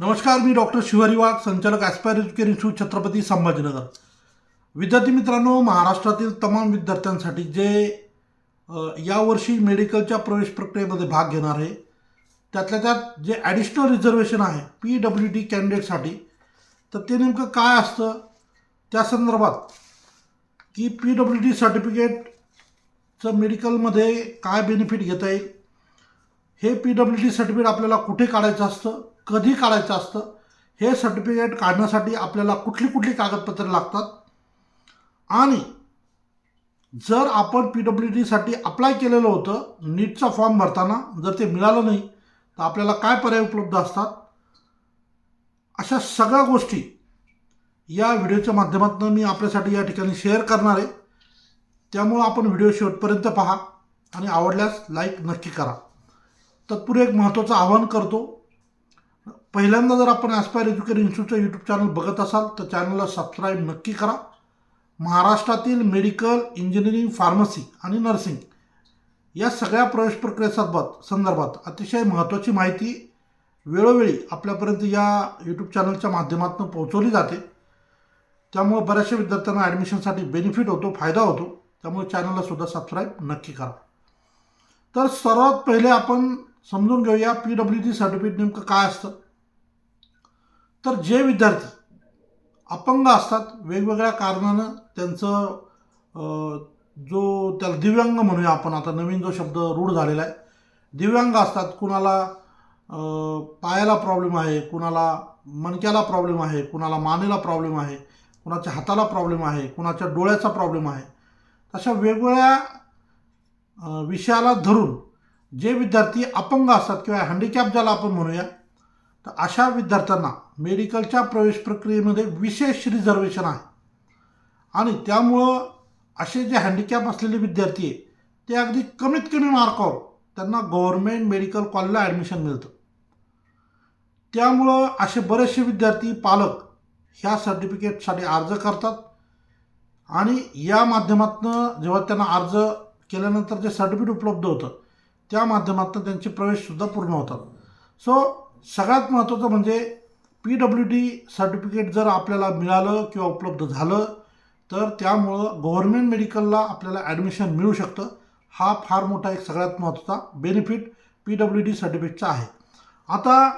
नमस्कार मी डॉक्टर शिवारी वाघ संचालक Aspire Educare Institute Chhatrapati Sambhajinagar. विद्यार्थी मित्रांनो महाराष्ट्रातील तमाम विद्यार्थ्यांसाठी जे यावर्षी मेडिकलच्या प्रवेश प्रक्रियेमध्ये भाग घेणार आहे त्यातल्या त्यात जे ॲडिशनल रिझर्वेशन आहे पी डब्ल्यू डी कॅन्डिडेटसाठी तर ते नेमकं काय असतं? त्या संदर्भात की पी डब्ल्यू डी सर्टिफिकेटचं मेडिकलमध्ये काय बेनिफिट घेता येईल? हे पी डब्ल्यू डी सर्टिफिकेट आपल्याला कुठे काढायचं असतं? कधी काढायचं असतं हे सर्टिफिकेट काढण्यासाठी आपल्याला कुठली कुठली कागदपत्रं लागतात? आणि जर आपण पी डब्ल्यू डीसाठी अप्लाय केलेलं होतं नीटचा फॉर्म भरताना जर ते मिळालं नाही तर आपल्याला काय पर्याय उपलब्ध असतात? अशा सगळ्या गोष्टी या व्हिडिओच्या माध्यमातून मी आपल्यासाठी या ठिकाणी शेअर करणार आहे. त्यामुळं आपण व्हिडिओ शेवटपर्यंत पहा आणि आवडल्यास लाईक नक्की करा. तत्पूर्वी एक महत्त्वाचं आवाहन करतो पहिल्यांदा जर आपण ॲस्पायर एज्युकेट इन्स्टिट्यूटचं यूट्यूब चॅनल बघत असाल तर चॅनलला सबस्क्राईब नक्की करा. महाराष्ट्रातील मेडिकल इंजिनिअरिंग फार्मसी आणि नर्सिंग या सगळ्या प्रवेश प्रक्रियेसंदर्भात संदर्भात अतिशय महत्त्वाची माहिती वेळोवेळी आपल्यापर्यंत या यूट्यूब चॅनलच्या माध्यमातून पोहोचवली जाते. त्यामुळे बऱ्याचशा विद्यार्थ्यांना ॲडमिशनसाठी बेनिफिट होतो फायदा होतो. त्यामुळे चॅनलला सुद्धा सबस्क्राईब नक्की करा. तर सर्वात पहिले आपण समजून घेऊया पी डब्ल्यू डी सर्टिफिकेट नेमकं काय असतं. तर जे विद्यार्थी अपंग असतात वेगवेगळ्या कारणानं त्यांचं जो त्याला दिव्यांग म्हणूया आपण आता नवीन जो शब्द रूढ झालेला आहे दिव्यांग असतात कुणाला पायाला प्रॉब्लेम आहे कुणाला मणक्याला प्रॉब्लेम आहे कुणाला मानेला प्रॉब्लेम आहे कुणाच्या हाताला प्रॉब्लेम आहे कुणाच्या डोळ्याचा प्रॉब्लेम आहे अशा वेगवेगळ्या विषयाला धरून जे विद्यार्थी अपंग असतात किंवा हँडिकॅप ज्याला आपण म्हणूया तर अशा विद्यार्थ्यांना मेडिकलच्या प्रवेश प्रक्रियेमध्ये विशेष रिझर्वेशन आहे. आणि त्यामुळं असे जे हँडिकॅप असलेले विद्यार्थी आहे ते अगदी कमीत कमी मार्कावर त्यांना गव्हर्मेंट मेडिकल कॉलेजला ॲडमिशन मिळतं. त्यामुळं असे बरेचसे विद्यार्थी पालक ह्या सर्टिफिकेटसाठी अर्ज करतात. आणि या माध्यमातून जेव्हा त्यांना अर्ज केल्यानंतर जे सर्टिफिकेट उपलब्ध होतं त्या माध्यमातून त्यांचे प्रवेशसुद्धा पूर्ण होतात. सो सगळ्यात महत्त्वाचं म्हणजे पी डब्ल्यू डी सर्टिफिकेट जर आपल्याला मिळालं किंवा उपलब्ध झालं तर त्यामुळं गव्हर्मेंट मेडिकलला आपल्याला ॲडमिशन मिळू शकतं. हा फार मोठा एक सगळ्यात महत्त्वाचा बेनिफिट पी डब्ल्यू डी सर्टिफिकेटचा आहे. आता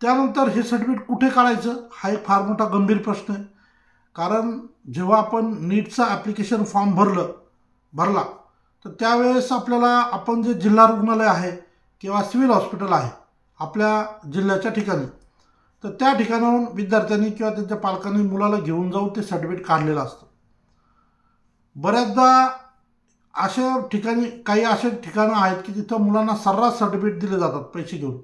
त्यानंतर हे सर्टिफिकेट कुठे काढायचं हा एक फार मोठा गंभीर प्रश्न आहे. कारण जेव्हा आपण नीटचा ॲप्लिकेशन फॉर्म भरलं भरला तर त्यावेळेस आपल्याला आपण जे जिल्हा रुग्णालय आहे किंवा सिव्हिल हॉस्पिटल आहे आपल्या जिल्ह्याच्या ठिकाणी. तर त्या ठिकाणाहून विद्यार्थ्यांनी किंवा त्यांच्या पालकांनी मुलाला घेऊन जाऊन ते सर्टिफिकेट काढलेलं असतं. बऱ्याचदा अशा ठिकाणी काही असे ठिकाणं आहेत की तिथं मुलांना सर्रास सर्टिफिकेट दिले जातात पैसे घेऊन.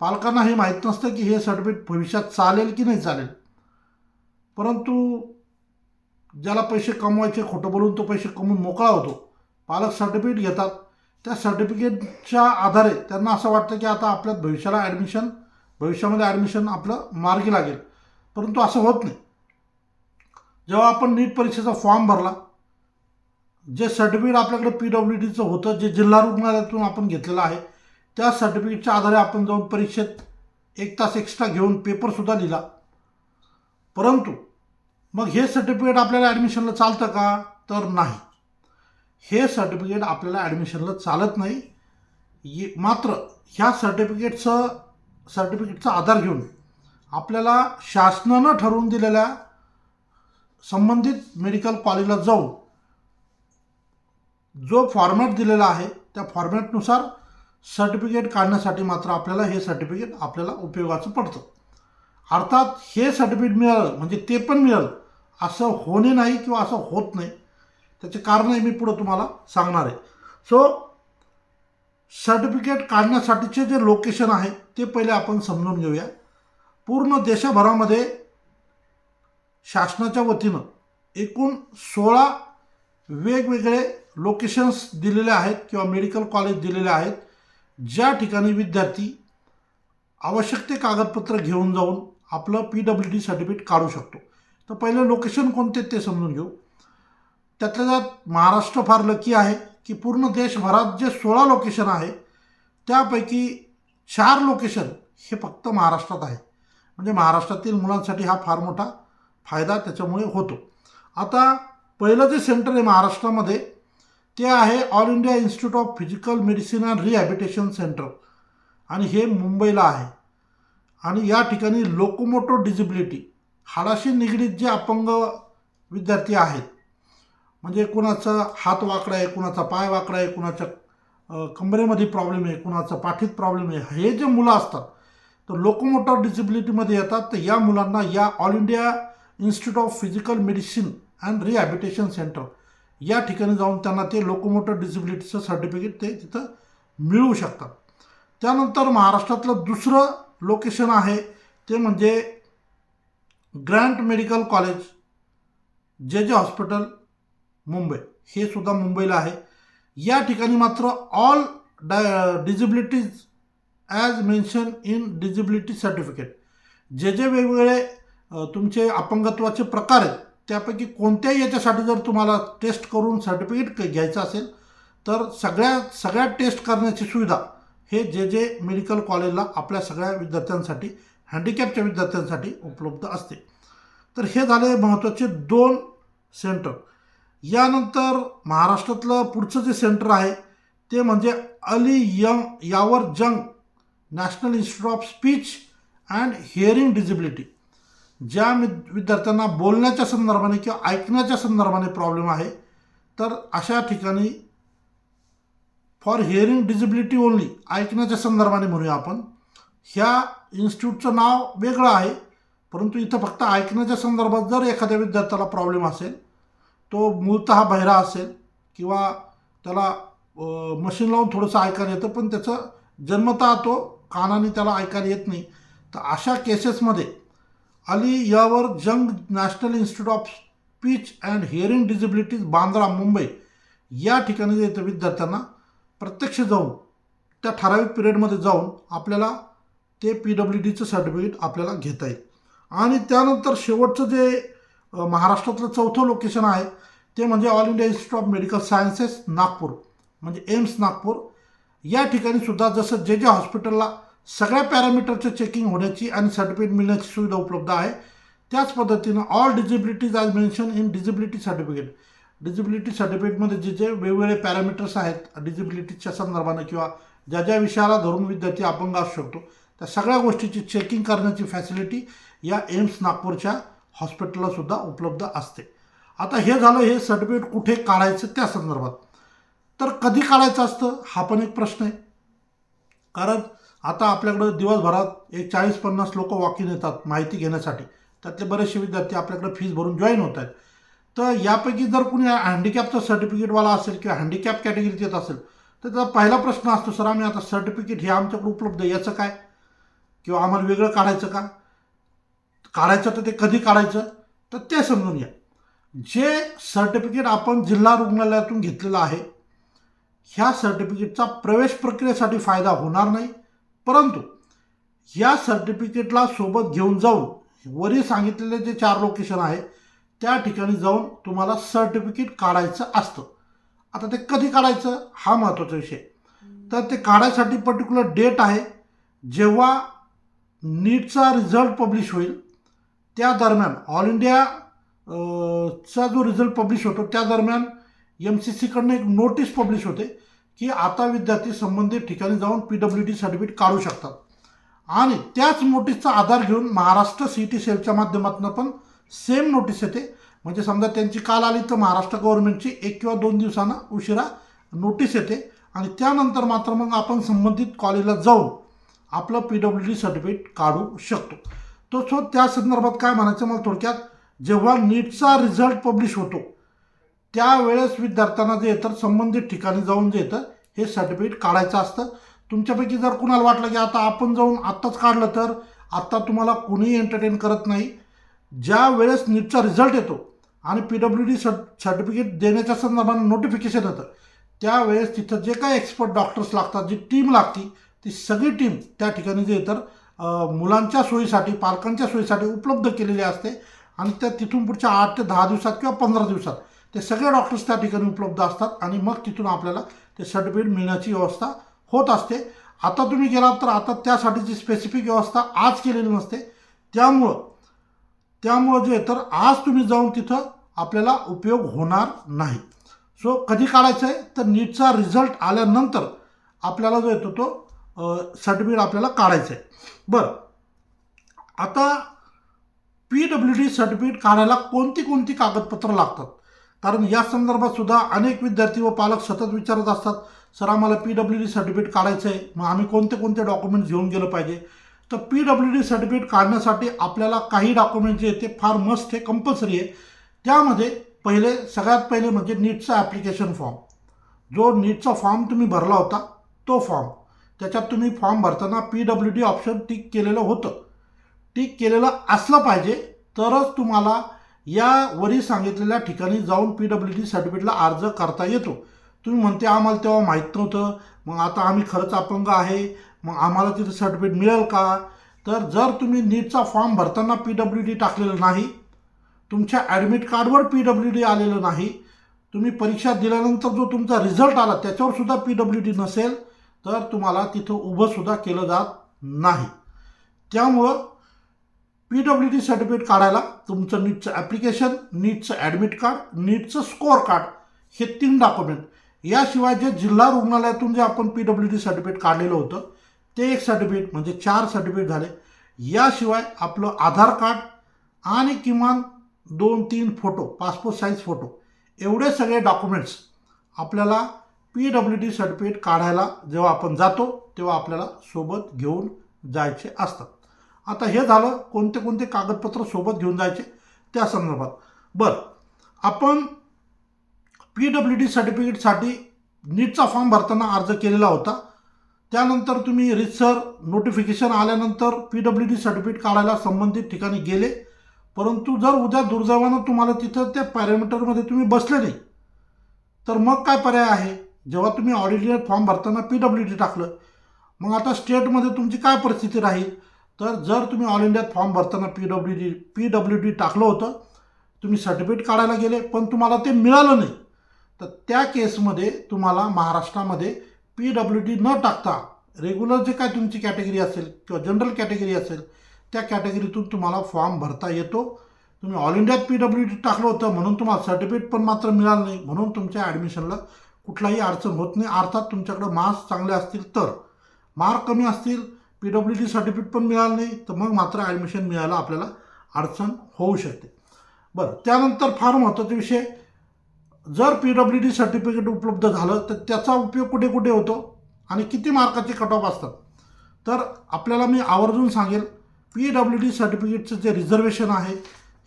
पालकांना हे माहीत नसतं की हे सर्टिफिकेट भविष्यात चालेल की नाही चालेल. परंतु ज्याला पैसे कमवायचे खोटं बोलून तो पैसे कमवून मोकळा होतो पालक सर्टिफिकेट घेतात. त्या सर्टिफिकेटच्या आधारे त्यांना असं वाटतं की आता आपल्या भविष्याला ॲडमिशन भविष्यामध्ये ॲडमिशन आपलं मार्गी लागेल. परंतु असं होत नाही. जेव्हा आपण नीट परीक्षेचा फॉर्म भरला जे सर्टिफिकेट आपल्याकडे पी डब्ल्यू डीचं होतं जे जिल्हा रुग्णालयातून आपण घेतलेलं आहे त्या सर्टिफिकेटच्या आधारे आपण जाऊन परीक्षेत एक तास एक्स्ट्रा घेऊन पेपरसुद्धा लिहिला. परंतु मग हे सर्टिफिकेट आपल्याला ॲडमिशनला चालतं का? तर नाही. हे सर्टिफिकेट आपल्याला ॲडमिशनला चालत नाही. ये मात्र ह्या सर्टिफिकेटचं सर्टिफिकेटचा आधार घेऊन आपल्याला शासनानं ठरवून दिलेल्या संबंधित मेडिकल कॉलेजला जाऊन जो फॉर्मॅट दिलेला आहे त्या फॉर्मॅटनुसार सर्टिफिकेट काढण्यासाठी मात्र आपल्याला हे सर्टिफिकेट आपल्याला उपयोगाचं पडतं. अर्थात हे सर्टिफिकेट मिळालं म्हणजे ते पण मिळालं असं होणे नाही किंवा असं होत नाही. त्याचे कारणही मी पुढं तुम्हाला सांगणार आहे. सो सर्टिफिकेट काढण्यासाठीचे जे लोकेशन आहे ते पहिले आपण समजून घेऊया. पूर्ण देशभरामध्ये शासनाच्या वतीनं एकूण सोळा वेगवेगळे लोकेशन्स दिलेले आहेत किंवा मेडिकल कॉलेज दिलेले आहेत ज्या ठिकाणी विद्यार्थी आवश्यक ते कागदपत्र घेऊन जाऊन आपलं पी डब्ल्यू डी सर्टिफिकेट काढू शकतो. तर पहिलं लोकेशन कोणते ते समजून घेऊ. त्यातल्या त्यात महाराष्ट्र फार लकी आहे की पूर्ण देशभरात जे सोळा लोकेशन आहे त्यापैकी चार लोकेशन हे फक्त महाराष्ट्रात आहे. म्हणजे महाराष्ट्रातील मुलांसाठी हा फार मोठा फायदा त्याच्यामुळे होतो. आता पहिलं जे सेंटर आहे महाराष्ट्रामध्ये ते आहे All India Institute of Physical Medicine and Rehabilitation Centre आणि हे मुंबईला आहे. आणि या ठिकाणी लोकोमोटो डिजिबिलिटी हाडाशी निगडीत जे अपंग विद्यार्थी आहेत म्हणजे कुणाचा हात वाकडा आहे कुणाचा पाय वाकडा आहे कुणाच्या कंबरेमध्ये प्रॉब्लेम आहे कुणाचा पाठीत प्रॉब्लेम आहे हे जे मुलं असतात तर लोकोमोटर डिसेबिलिटीमध्ये येतात तर या मुलांना या All India Institute of Physical Medicine and Rehabilitation Centre या ठिकाणी जाऊन त्यांना ते लोकोमोटर डिसेबिलिटीचं सर्टिफिकेट ते तिथं मिळवू शकतात. त्यानंतर महाराष्ट्रातलं दुसरं लोकेशन आहे ते म्हणजे ग्रँट मेडिकल कॉलेज जे जे हॉस्पिटल मुंबई. हे सुद्धा मुंबईला आहे. या ठिकाणी मात्र all die disabilities as mention in disability certificate जे जे वेगवेगळे तुमचे अपंगत्वाचे प्रकार आहेत त्यापैकी कोणत्याही याच्यासाठी जर तुम्हाला टेस्ट करून सर्टिफिकेट घ्यायचं असेल तर सगळ्या सगळ्या टेस्ट करण्याची सुविधा हे जे जे मेडिकल कॉलेजला आपल्या सगळ्या विद्यार्थ्यांसाठी हँडिकॅपच्या विद्यार्थ्यांसाठी उपलब्ध असते. तर हे झाले महत्त्वाचे दोन सेंटर यानंतर महाराष्ट्रातलं पुढचं जे सेंटर आहे ते म्हणजे Ali young Yavar Jung National Institute of Speech and Hearing Disability ज्या विद्यार्थ्यांना बोलण्याच्या संदर्भाने किंवा ऐकण्याच्या संदर्भाने प्रॉब्लेम आहे तर अशा ठिकाणी फॉर हिअरिंग डिजिबिलिटी ओनली ऐकण्याच्या संदर्भाने म्हणूया आपण. ह्या इन्स्टिट्यूटचं नाव वेगळं आहे परंतु इथं फक्त ऐकण्याच्या संदर्भात जर एखाद्या विद्यार्थ्याला प्रॉब्लेम असेल तो मूळतः बहिरा असेल किंवा त्याला मशीन लावून थोडंसं ऐकायला येतं पण त्याचं जन्मतः तो कानाने त्याला ऐकायला येत नाही. तर अशा केसेसमध्ये Ali Yavar Jung National Institute of Speech and Hearing Disabilities Bandra Mumbai या ठिकाणी येतं विद्यार्थ्यांना प्रत्यक्ष जाऊन त्या ठराविक पिरियडमध्ये जाऊन आपल्याला ते पी डब्ल्यू डीचं सर्टिफिकेट आपल्याला घेता येईल. आणि त्यानंतर शेवटचं जे महाराष्ट्रातलं चौथं लोकेशन आहे. ते म्हणजे All India Institute of Medical Sciences Nagpur. म्हणजे एम्स नागपूर. या ठिकाणी सुद्धा जसं जे जे हॉस्पिटलला सगळ्या पॅरामीटरचं चेकिंग होण्याची आणि सर्टिफिकेट मिळण्याची सुविधा उपलब्ध आहे त्याच पद्धतीनं all disabilities as mention in disability certificate disability सर्टिफिकेटमध्ये जे जे वेगवेगळे पॅरामीटर्स आहेत डिजिबिलिटीच्या संदर्भानं किंवा ज्या ज्या विषयाला धरून विद्यार्थी अपंग असू शकतो त्या सगळ्या गोष्टीची चेकिंग करण्याची फॅसिलिटी या एम्स नागपूरच्या हॉस्पिटलला सुद्धा उपलब्ध असते. आता हे झालं हे सर्टिफिकेट कुठे काढायचं त्या संदर्भात? तर कधी काढायचं असतं? हा पण एक प्रश्न आहे. कारण आता आपल्याकडं दिवसभरात एक चाळीस पन्नास लोक वॉकिंग येतात माहिती घेण्यासाठी. त्यातले बरेचसे विद्यार्थी आपल्याकडे फीस भरून जॉईन होत आहेत. तर यापैकी जर कुणी हँडिकॅपचं सर्टिफिकेटवाला असेल किंवा हँडिकॅप कॅटेगरीत येत असेल तर त्याचा पहिला प्रश्न असतो सर आम्ही आता सर्टिफिकेट हे आमच्याकडे उपलब्ध आहे याचं काय? किंवा आम्हाला वेगळं काढायचं का? काढायचं तर ते कधी काढायचं? तर ते समजून घ्या. जे सर्टिफिकेट आपण जिल्हा रुग्णालयातून घेतलेलं आहे ह्या सर्टिफिकेटचा प्रवेश प्रक्रियेसाठी फायदा होणार नाही. परंतु या सर्टिफिकेटला सोबत घेऊन जाऊन वरी सांगितलेले जे चार लोकेशन आहे त्या ठिकाणी जाऊन तुम्हाला सर्टिफिकेट काढायचं असतं. आता ते कधी काढायचं? हा महत्त्वाचा विषय. तर ते काढायसाठी पर्टिक्युलर डेट आहे. जेव्हा नीटचा रिझल्ट पब्लिश होईल त्या दरम्यान ऑल इंडिया चा जो रिझल्ट पब्लिश होतो त्या दरम्यान एम सी सीकडनं एक नोटीस पब्लिश होते की आता विद्यार्थी संबंधित ठिकाणी जाऊन पी डब्ल्यू डी सर्टिफिकेट काढू शकतात. आणि त्याच नोटीसचा आधार घेऊन महाराष्ट्र सी टी सेलच्या माध्यमातून पण सेम नोटीस येते. म्हणजे समजा त्यांची काल आली तर महाराष्ट्र गव्हर्नमेंटची एक किंवा दोन दिवसांना उशिरा नोटीस येते. आणि त्यानंतर मात्र मग आपण संबंधित कॉलेजला जाऊन आपलं पी डब्ल्यू डी सर्टिफिकेट काढू शकतो. तो सो त्या संदर्भात काय म्हणायचं मला थोडक्यात जेव्हा नीटचा रिझल्ट पब्लिश होतो त्यावेळेस विद्यार्थ्यांना जे येतं संबंधित ठिकाणी जाऊन जे येतं हे सर्टिफिकेट काढायचं असतं. तुमच्यापैकी जर कुणाला वाटलं की आता आपण जाऊन आत्ताच काढलं तर आत्ता तुम्हाला कुणीही एंटरटेन करत नाही. ज्या वेळेस नीटचा रिझल्ट येतो आणि पी डब्ल्यू डी सर्टिफिकेट देण्याच्या संदर्भानं नोटिफिकेशन येतं त्यावेळेस तिथं जे काही एक्सपर्ट डॉक्टर्स लागतात जी टीम लागती ती सगळी टीम त्या ठिकाणी जे तर मुलांच्या सोयीसाठी पालकांच्या सोयीसाठी उपलब्ध केलेली असते. आणि त्या तिथून पुढच्या आठ ते दहा दिवसात किंवा पंधरा दिवसात ते सगळे डॉक्टर्स त्या ठिकाणी उपलब्ध असतात. आणि मग तिथून आपल्याला ते सर्टिफिकेट मिळण्याची व्यवस्था होत असते. आता तुम्ही गेलात तर आता त्यासाठीची स्पेसिफिक व्यवस्था आज केलेली नसते. त्यामुळं त्यामुळं जे आहे तर आज तुम्ही जाऊन तिथं आपल्याला उपयोग होणार नाही. सो कधी काढायचं आहे तर नीटचा रिझल्ट आल्यानंतर आपल्याला जो येतो तो सर्टिफिकेट आपल्याला काढायचं आहे बरं. आता पी डब्ल्यू डी सर्टिफिकेट काढायला कोणती कोणती कागदपत्र लागतात? कारण या संदर्भात सुद्धा अनेक विद्यार्थी व पालक सतत विचारत असतात सर आम्हाला पी डब्ल्यू डी सर्टिफिकेट काढायचं आहे मग आम्ही कोणते कोणते डॉक्युमेंट्स घेऊन गेलं पाहिजे? तर पी डब्ल्यू डी सर्टिफिकेट काढण्यासाठी आपल्याला काही डॉक्युमेंट जे ते फार मस्ट आहे कंपल्सरी आहे. त्यामध्ये पहिले सगळ्यात पहिले म्हणजे नीटचा ॲप्लिकेशन फॉर्म जो नीटचा फॉर्म तुम्ही भरला होता तो फॉर्म त्याच्यात तुम्ही फॉर्म भरताना P W D option tick केलेलं होतं. टिक केलेलं असलं पाहिजे तरच तुम्हाला या वरी सांगितलेल्या ठिकाणी जाऊन पी डब्ल्यू डी सर्टिफिकेटला अर्ज करता येतो. तुम्ही म्हणते आम्हाला तेव्हा माहीत नव्हतं. मग आता आम्ही खरंच अपंग आहे. मग आम्हाला तिथं सर्टिफिकेट मिळेल का? तर जर तुम्ही नीटचा फॉर्म भरताना पी डब्ल्यू डी टाकलेलं नाही तुमच्या ॲडमिट कार्डवर पी डब्ल्यू डी आलेलं नाही तुम्ही परीक्षा दिल्यानंतर जो तुमचा रिझल्ट आला त्याच्यावर सुद्धा पी डब्ल्यू डी नसेल तर तुम्हाला तिथं उभंसुद्धा केलं जात नाही. त्यामुळं पी डब्ल्यू डी सर्टिफिकेट काढायला तुमचं नीटचं ॲप्लिकेशन नीटचं ॲडमिट कार्ड नीटचं स्कोअर कार्ड हे तीन डॉक्युमेंट याशिवाय जे जिल्हा रुग्णालयातून जे आपण पी डब्ल्यू डी सर्टिफिकेट काढलेलं होतं ते एक सर्टिफिकेट म्हणजे चार सर्टिफिकेट झाले. याशिवाय आपलं आधार कार्ड आणि किमान दोन तीन फोटो पासपोर्ट साईज फोटो एवढे सगळे डॉक्युमेंट्स आपल्याला पी डब्ल्यू डी सर्टिफिकेट काढायला जेव्हा आपण जातो तेव्हा आपल्याला सोबत घेऊन जायचे असतात. आता हे झालं कोणते कोणते कागदपत्र सोबत घेऊन जायचे? त्या संदर्भात. बरं आपण पी डब्ल्यू डी सर्टिफिकेटसाठी नीटचा फॉर्म भरताना अर्ज केलेला होता. त्यानंतर तुम्ही रितसर नोटिफिकेशन आल्यानंतर पी डब्ल्यू डी सर्टिफिकेट काढायला संबंधित ठिकाणी गेले. परंतु जर उद्या दुर्दैवानं तुम्हाला तिथं त्या पॅरामीटरमध्ये तुम्ही बसले नाही तर मग काय पर्याय आहे? जेव्हा तुम्ही ऑल फॉर्म भरताना पी डब्ल्यू डी टाकलं मग आता स्टेटमध्ये तुमची काय परिस्थिती राहील? तर जर तुम्ही ऑल इंडियात फॉर्म भरताना P W D P W D टाकलं होतं तुम्ही सर्टिफिकेट काढायला गेले पण तुम्हाला ते मिळालं नाही तर त्या केसमध्ये तुम्हाला महाराष्ट्रामध्ये पी डब्ल्यू डी न टाकता रेग्युलर जे काय तुमची कॅटेगरी असेल किंवा जनरल कॅटेगरी असेल त्या कॅटेगरीतून तुम्हाला फॉर्म भरता येतो. तुम्ही ऑल इंडियात पी डब्ल्यू डी टाकलं होतं म्हणून तुम्हाला सर्टिफिकेट पण मात्र मिळालं नाही म्हणून तुमच्या ॲडमिशनला कुठलाही अडचण होत नाही. अर्थात तुमच्याकडं मार्क्स चांगले असतील तर. मार्क कमी असतील पी डब्ल्यू डी सर्टिफिकेट पण मिळालं नाही तर मग मात्र ॲडमिशन मिळायला आपल्याला अडचण होऊ शकते. बरं त्यानंतर फार महत्त्वाचा विषय जर पी डब्ल्यू डी सर्टिफिकेट उपलब्ध झालं तर त्याचा उपयोग कुठे कुठे होतो आणि किती मार्काचे कट ऑफ असतात? तर आपल्याला मी आवर्जून सांगेल पी डब्ल्यू डी सर्टिफिकेटचं जे रिझर्वेशन आहे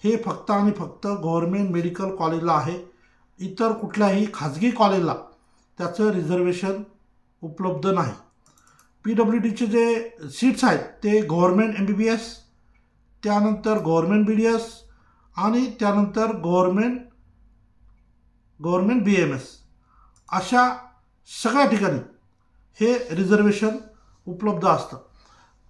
हे फक्त आणि फक्त गव्हर्मेंट मेडिकल कॉलेजला आहे. इतर कुठल्याही खाजगी कॉलेजला त्याचं रिझर्वेशन उपलब्ध नाही. पी डब्ल्यू डीचे जे सीट्स आहेत ते government M B B S त्यानंतर गव्हर्मेंट बी डी एस आणि त्यानंतर government government B M S अशा सगळ्या ठिकाणी हे रिझर्वेशन उपलब्ध असतं.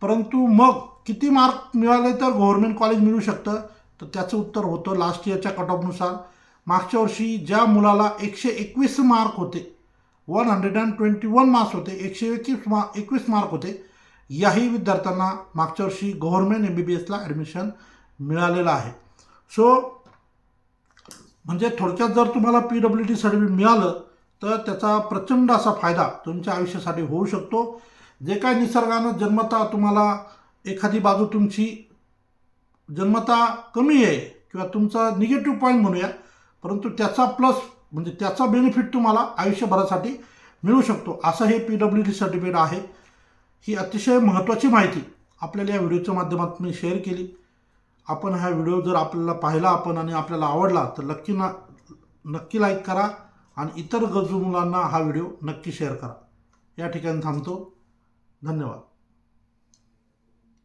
परंतु मग किती मार्क मिळाले तर गव्हर्मेंट कॉलेज मिळू शकतं? तर त्याचं उत्तर होतं लास्ट इयरच्या कट ऑफनुसार मागच्या वर्षी ज्या मुलाला एकशे एकवीस मार्क होते one hundred and twenty one marks होते एकशे एकवीस मा एकवीस मार्क होते याही विद्यार्थ्यांना मागच्या वर्षी गव्हर्मेंट एम बी बी एसला ॲडमिशन मिळालेलं आहे. सो म्हणजे थोडक्यात जर तुम्हाला पी डब्ल्यू डी सर्टिफिकेट मिळालं तर त्याचा प्रचंड असा फायदा तुमच्या आयुष्यासाठी होऊ शकतो. जे काय निसर्गानं जन्मता तुम्हाला एखादी बाजू तुमची जन्मता कमी आहे किंवा तुमचा निगेटिव्ह पॉईंट म्हणूया परंतु त्याचा प्लस म्हणजे त्याचा बेनिफिट तुम्हाला आयुष्यभरासाठी मिळू शकतो. असं हे पी डब्ल्यू डी सर्टिफिकेट आहे. ही अतिशय महत्त्वाची माहिती आपल्याला या व्हिडिओच्या माध्यमातून मी शेअर केली. आपण हा व्हिडिओ जर आपल्याला पाहिला आपण आणि आपल्याला आवडला तर नक्की ना नक्की लाईक करा आणि इतर गरजू मुलांना हा व्हिडिओ नक्की शेअर करा. या ठिकाणी थांबतो. धन्यवाद.